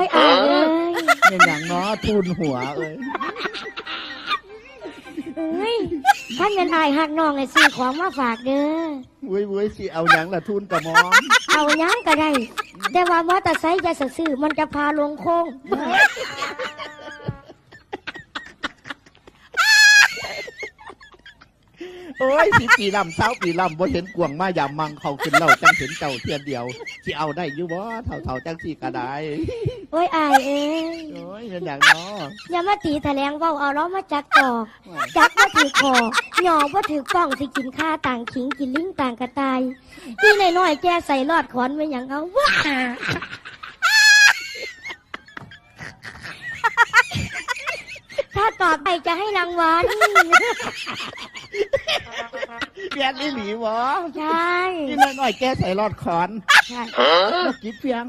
อ้ยอายเอ้ยเป็นอย่างเนาะทุนหัวเอ้ยเอ้ยท่านเงินอายหักน้องไอ้ซื้อของมาฝากเด้อเว้ยเว้ยสิเอาหยังละทุนกระหมอมเอาหยังก็ได้ แต่ว่ามอเตอร์ไซค์จะซื้อมันจะพาลงโค้ง โอ้ยสิปีลำเช้าปีลำบ่เห็นกวงมายามมังเขาขึ้นเล่าจังเห็นเจ้าเทียนเดียวสิเอาได้อยู่บ่เท่าๆจังสี่ก็ได้โอ้ยอายเอ้ยโอ้ยเป็นอย่างเนาะอย่ามาตีแถลงเว่าเอาล้อมาจักตอกจักว่าถือคอหยอกว่าถือป้องสิกินข้าต่างขิงกินลิงต่างกระตายที่น้อยๆแกใส่รอดขอนไว้อย่างเอาว้าถ้า ตอบไปจะให้รางวัลเปียนอีหลีบ่ใช่ นี่น้อยๆแกใส่รอดคอนใช่กิบเพียง